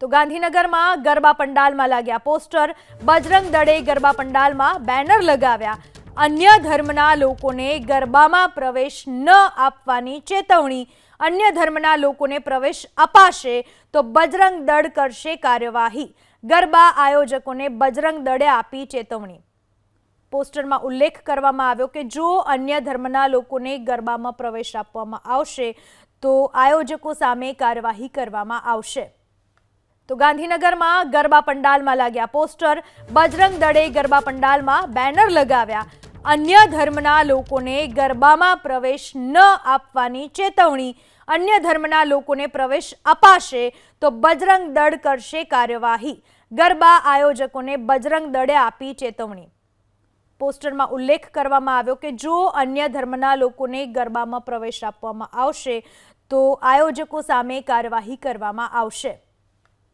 તો ગાંધીનગરમાં ગરબા પંડાલમાં લાગ્યા પોસ્ટર. બજરંગ દળે ગરબા પંડાલમાં બેનર લગાવ્યા. અન્ય ધર્મના લોકોને ગરબામાં પ્રવેશ ન આપવાની ચેતવણી. અન્ય ધર્મના લોકોને પ્રવેશ અપાશે તો બજરંગ દળ કરશે કાર્યવાહી. ગરબા આયોજકોને બજરંગ દળે આપી ચેતવણી. પોસ્ટરમાં ઉલ્લેખ કરવામાં આવ્યો કે જો અન્ય ધર્મના લોકોને ગરબામાં પ્રવેશ આપવામાં આવશે તો આયોજકો સામે કાર્યવાહી કરવામાં આવશે. તો ગાંધીનગરમાં ગરબા પંડાલમાં લાગ્યા પોસ્ટર. બજરંગ દળે ગરબા પંડાલમાં બેનર લગાવ્યા. અન્ય ધર્મના લોકોને ગરબામાં પ્રવેશ ન આપવાની ચેતવણી. અન્ય ધર્મના લોકોને પ્રવેશ અપાશે તો બજરંગ દળ કરશે કાર્યવાહી. ગરબા આયોજકોને બજરંગ દળે આપી ચેતવણી. પોસ્ટરમાં ઉલ્લેખ કરવામાં આવ્યો કે જો અન્ય ધર્મના લોકોને ગરબામાં પ્રવેશ આપવામાં આવશે તો આયોજકો સામે કાર્યવાહી કરવામાં આવશે.